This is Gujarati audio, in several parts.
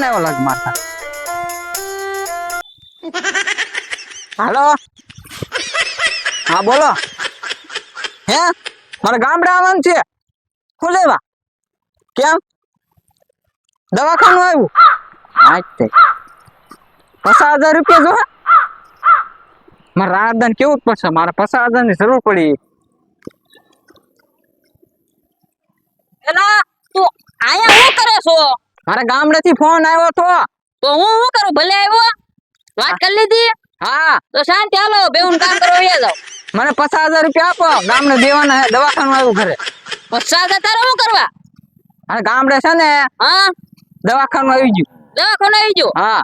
ફોન આવ્યો લાગ મારતા. હાલો. હા, બોલો. હે? મારે ગામડે આવવાનું છે. શું લેવા? કેમ? દવાખાનું આવ્યું? આજ તે. પચાસ હજાર રૂપિયા જો મારે રાહતદાન કેવું જ પડશે? મારે પચાસ હજારની જરૂર પડી. એલા, તું આયા શું કરે મારે ગામડે થી ફોન આવ્યો તો તો હું શું કરું? ભલે આવ્યો? વાત કરી લીધી? હા. તો શાંતિ હાલો બેઉન કામ કરો વયા જાવ મને પચાસ હજાર રૂપિયા આપો. ગામડે દેવાના દવાખાનું આવ્યું ઘરે. પચાસ હજાર તારે શું કરવા? અને ગામડે છે ને હા? દવાખાનું આવી ગયું. દવાખાનું આવી ગયું? હા.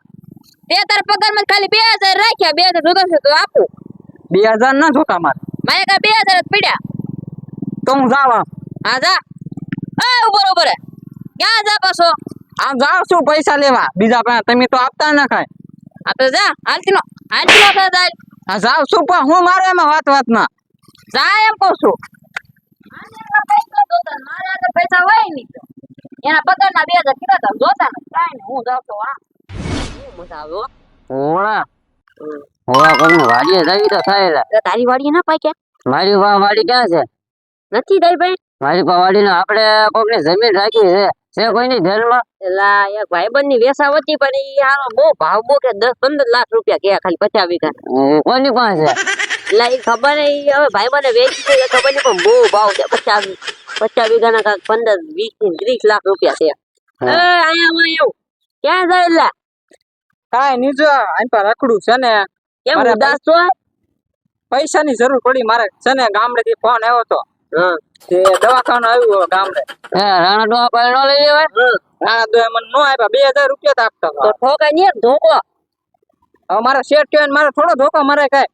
તે તાર પગારમાં ખાલી બે હજાર રાખ્યા બે હજાર જોતા છે તો આપું. બે હજાર ના જોતા મારે. મારે કાંઈ બે હજાર જ પીડ્યા. તો હું જાવ હા જા. એ ઊભો ઊભો રે ક્યાં જા પાછો? આમ જાવ શું પૈસા લેવા? બીજા પાસે તમે તો આપતા ના કાંઈ આપણે જા હાલતી નો હાલતી નો થા જાય. આ જાવ શું પણ હું મારે એમાં વાત વાતમાં? જા એમ કહું છું. ને આગળ પૈસા હોય નહીં. એના પગાર ના બે હજાર કીધા તા જોતા ને કાંઈ હું જાઉં તો આ. મજા આવે હો. હોળા. હોળા કોઈને વાડીએ જવી તો થાય તારી વાડી ના પાક્યા? મારી વાડી ક્યાં છે? નથી દઈ ભાઈ. મારી વાડીને આપણે કોકની જમીન રાખી છે. છે કોઈની જેલમાં? એલા એક ભાઈબંધની વેસા હતી પણ ઈ હાલો બહુ ભાવ બહુ કે દસ પંદર લાખ રૂપિયા કે ખાલી પચાસ વીઘા. કોની પાસે? એટલે ઈ ખબર નહીં હવે ભાઈબંધને વેચી છે ખબર નહીં પણ બહુ ભાવ છે પચાસ પચાસ વીઘા ના કાંઈક પંદર વીસ ત્રીસ લાખ રૂપિયા છે એ અહીંયા હું એવું ક્યાં જાય એલા? કાંઈ નહીં જો પાસે રખડું છે ને. કેમ ઉદાસ છો? પૈસાની જરૂર પડી મારે છે ને ગામડે થી ફોન આવ્યો તો હા. તે દવાખાનું આવ્યું ગામડે. હે રાણા ડોહા પાસે ન લઈ લેવાય? રાણા દોએ મને નો આપ્યા બે હજાર રૂપિયા આપતા તો નહીં ધોકો હવે મારો શેઠ કહેવાય ને મારે થોડો ધોકો મારે કઈ.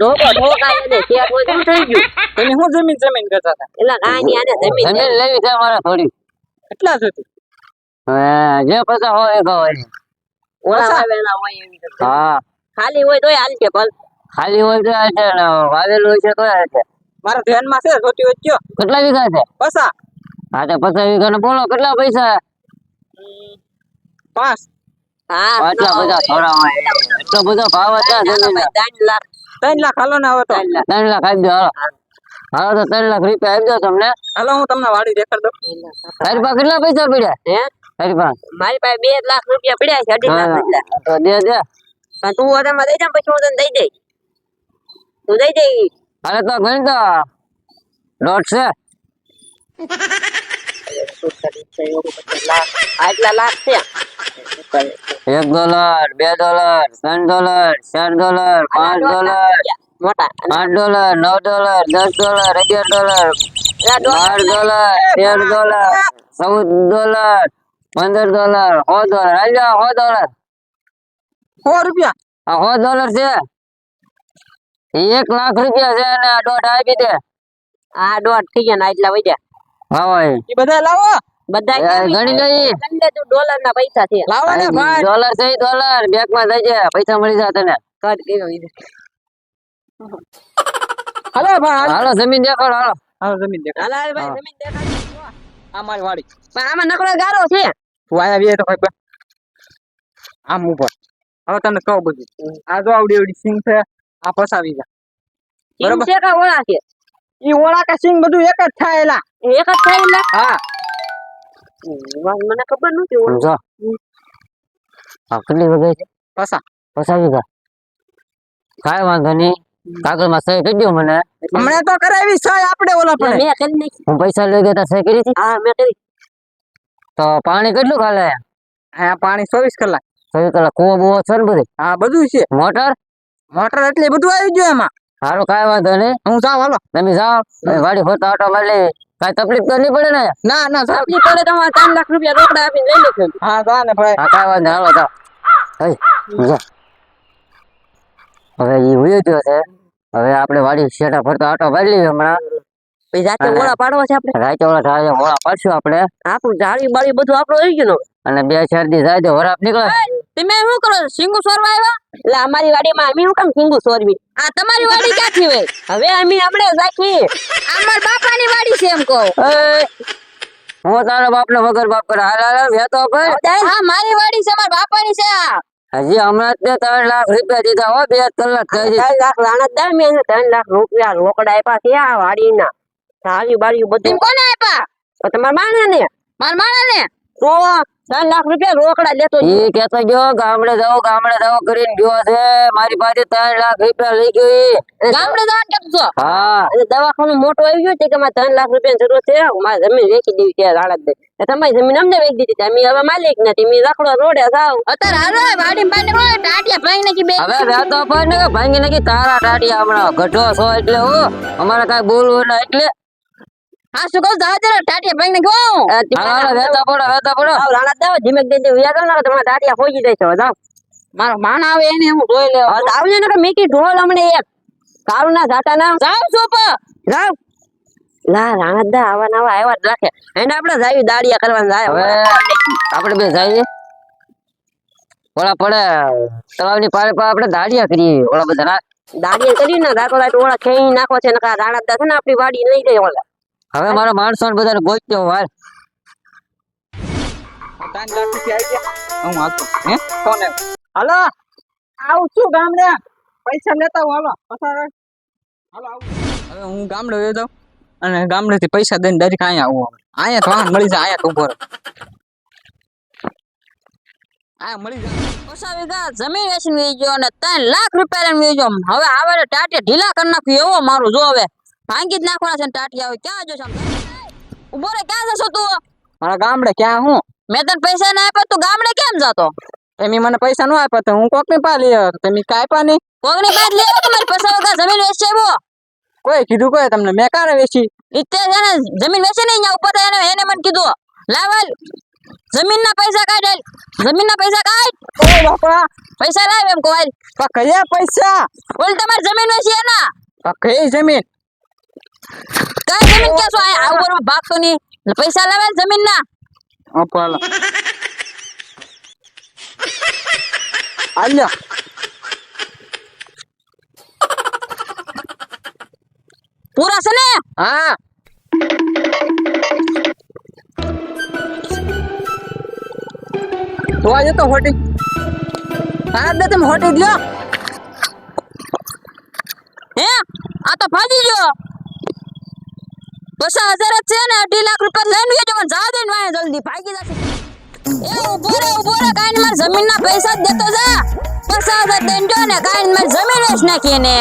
ધોકો ઠોકાય એને શેર હોય તો થઈ ગયું? તમે શું જમીન જમીન કરતા હતા? એટલે કાંઈ આને જમીન જમીન લેવી છે મારે થોડી. કેટલા સુધી હા જે પૈસા હોય એ કહો ઓલા પૈસા? હોય એવી હા. ખાલી હોય તોય હાલશે ભલ. ખાલી હોય તો છે વાવેલું હોય છે તો છે મારા ધ્યાનમાં છે જોતી વચ્ચે કેટલા વીઘા છે? પસા. હા તો પચાસ વીઘા ને બોલો કેટલા પૈસા? પાંચ. હા એટલા બધા થોડા હોય. એટલો બધો ભાવ હતા જમીન ત્રણ લાખ ત્રણ લાખ હાલો ને હવે તો. ત્રણ લાખ આપી દો હાલો. હાલો તો ત્રણ લાખ રૂપિયા આપી દો તમને. હાલો હું તમને વાડી દેખાડ દઉં. તારી પાસે કેટલા પૈસા પડ્યા? હે? તારી પાસે? મારી પાસે બે લાખ રૂપિયા પડ્યા છે અઢી લાખ રૂપિયા. તો દે દે. તું ઓરામાં દઈ જા પછી હું તને દઈ દઈશ. તું દઈ દઈ અરે તો ગણ તો દોઢ છે. આટલા લાખ છે. એક ડોલર બે ડોલર ત્રણ ડોલર ચાર ડોલર પાંચ ડોલર આઠ ડોલર નવ ડોલર દસ ડોલર અગિયાર ડોલર બાર ડોલર તેર ડોલર ચૌદ ડોલર પંદર ડોલર સો ડોલર. હાલ્યો સો ડોલર. સો રૂપિયા. સો ડોલર છે. એક લાખ રૂપિયા છે અને આ દોઢ આપી દે. આ દોઢ થઈ ગયા ને આટલા વધ્યા. હા ભાઈ. એ બધા લાવો. બધા ગણી લઈ તું ડોલર ના પૈસા છે. લાવો ને ભાઈ ડોલર છે ડોલર. બેંકમાં જજે પૈસા મળી જાય તને. કદ કર્યો ઈ. હાલો ભાઈ હાલો. હાલો જમીન દેખાડો હાલો. હાલો જમીન દેખાડ. હાલ હાલ ભાઈ જમીન દેખાડી આ મારી વાડી. પણ આમાં નકરો ગારો છે. વાયા આયા બે તો ભાઈ આમ ઉપર. હવે તને કહું બધું. આ જો આવડી આવડી સિંગ છે. આ પસાવી જા બરોબર. છે કા ઓળા છે? ઈ ઓળા કે સિંગ બધું એક જ થાયેલા. એક જ થાયેલા? હા. મને ખબર નથી ઓળા. હા કેટલી વગાઈ છે? પસા પસાવી જા કાંઈ વાંધો નહીં. કાગળમાં સહી કરી દો મને. હમણાં તો કરાવી સહી આપણે ઓલા પણ. મેં કરી નાખી. હું પૈસા લઈ ગયા તા સહી કરી હતી? હા મેં કરી. તો પાણી કેટલું ખાલે હા પાણી ચોવીસ કલાક. સહી કલાક. કુવો બુવો છે ને બધી? હા બધું છે. મોટર? મોટર એટલે બધું આવી ગયું એમાં. સારું કાંઈ વાંધો નહીં. હું જાઉં હાલો. તમે જાઓ. વાડી ફરતા ઓટો લે કાંઈ તકલીફ તો નહીં પડે ને? ના ના તકલીફ પડે તો ત્રણ લાખ રૂપિયા રોકડા આપીને લઈ લેજો. હા જા ને ભાઈ. હા કાંઈ વાંધો હાલો જાઓ. હવે એ ઉયો ગયો છે. હવે આપણે વાડી શેઠા ફરતા ઓટો લઈએ હમણાં. પછી જાતે અને- ઓળા પાડવા છે આપણે. રાતે થાય મોડા પાડશું આપણે. આપણું જાળી બાળી બધું આપણું આવી ગયું અને બે ચાર દી જાય તો વરાપ નીકળે. તમે શું કરો સિંગુ સોરવા આવ્યા? એટલે અમારી વાડીમાં અમે શું કામ સિંગુ સોરવી? આ તમારી વાડી ક્યાંથી હોય? હવે અમે આપણે રાખી. અમાર બાપાની વાડી છે એમ કહો. હું તારો બાપ ને વગર બાપ કર. હાલ હાલ વેતો પર. હા મારી વાડી છે મારા બાપાની છે આ. હજી હમણાં તે ત્રણ લાખ રૂપિયા દીધા હો બે કલાક થઈ ત્રણ લાખ લાણત દે મેં ત્રણ લાખ રૂપિયા રોકડા આપ્યા છે આ વાડીના. સારી બારી બધું. કોને આપ્યા? તમારા માણે ને મારા માણા ને તો ત્રણ લાખ રૂપિયા રોકડા લેતો. કેતો ગયો ગામડે જાવ ગામડે જાવ કરીને ગયો છે. મારી પાસે ત્રણ લાખ રૂપિયા લઈ ગઈ. ગામડે જવાનું કેતો છો? હા. દવાખાનું મોટું આવી ગયું છે કે મારે ત્રણ લાખ રૂપિયાની જરૂર છે? મારે જમીન વેચી દેવી છે દે. તમારી જમીન અમને વેચી દીધી. અમે હવે માલિક નથી. મેં રખડો રોડે જાવ અત્યારે હાલો વાડી પાસે નીકળો ટાટિયા ભાઈ નાખી બે હવે વેતો પણ ને ભાંગી નાખી તારા ટાટિયા હમણાં. ગઢો છો એટલે હું. અમારે કઈ બોલવું ના એટલે હા શું કહું? જાવ જરા ટાટિયા ભાઈ ને તે હાલો હાલો વેતા પડો વેતા પડો. જાવ રાણત દાવ ધીમે ધીમે વ્યા કરો ને તમારા દાટિયા ફોજી દેશો જાવ મારો માણા આવે એને હું જોઈ લેવા. આવજો ને ઢોલ હમણે એક. ના જાતા ના જાવ સુપ જાવ લા રાણા દા આવા નવા આવ્યા જ રાખે. એને આપણે જાવી દાડિયા કરવા જાય હવે. આપણે બે જઈએ. ઓલા પડે તળાવની પાળે આપણે દાડિયા કરીએ. ઓલા બધા દાડિયા કરી ને રાત ઓળા ખેઈ નાખો છે ને કા રાણત દા છે ને આપણી વાડી લઈ જાય ઓલા. હવે મારા માણસો ને બધાને ગોત્યો વાર હું આવતો હે? કોને? હાલો. આવું છું ગામડે. પૈસા લેતા હું હાલો. હાલો આવું. હવે હું ગામડે ગયો તો અને ગામડેથી પૈસા દઈને ડાયરેક્ટ અહીંયા આવું અહીંયા તો મળી જાય અહીંયા તો ઊભો રહો. મળી જાય. ઓછા વીઘા જમીન વેચી વહી ગયો અને ત્રણ લાખ રૂપિયા લઈને હવે આવે ટાટે ઢીલા કરી નાખ્યું. એવો મારું જો હવે. ભાંગી જ નાખવાના છે ને ટાટિયા હોય ક્યાં જશો આમ? ઊભો રે ક્યાં જશો તું? મારા ગામડે ક્યાં હું? મેં તને પૈસા ના આપ્યા તું ગામડે કેમ જતો? એમ મને પૈસા ન આપ્યા તો હું કોકની પા લઈ આવ્યો તમે કાઈ પા ની કોકની લઈ આવ્યો તમારી પૈસા વગર જમીન વેચશે બો કોઈ કીધું કોઈ તમને મેં કારે વેચી? ઇત્તે છે ને જમીન વેચે ને અહીંયા ઉપર એને એને મને કીધું. લાવલ જમીનના પૈસા કાઢ જમીન જમીનના પૈસા કાઢ. ઓ બાપા. પૈસા લાવ એમ. પા કયા પૈસા? બોલ તમારી જમીન વેચી એના. કઈ જમીન? કઈ જમીન કેસો આ ઉપર ભાગતો ની પૈસા લાવે જમીન ના અપાલ. આલ્યા. પૂરા છે ને? હા. તો આજે તો હોટી. હા દે તમે હોટી દ્યો હે? આ તો ભાગી ગયો. પચાસ હજાર જ છે ને, અઢી લાખ રૂપિયા લઈને ગયો પણ જા દે ને જલ્દી ભાગી જશે. એ ઊભો રે ઊભો રે કાઈ મારી જમીન ના પૈસા જ દેતો જા. પૈસા હજાર દઈને જો ને, કાઈ મારી જમીન વેચ નાખીએ એને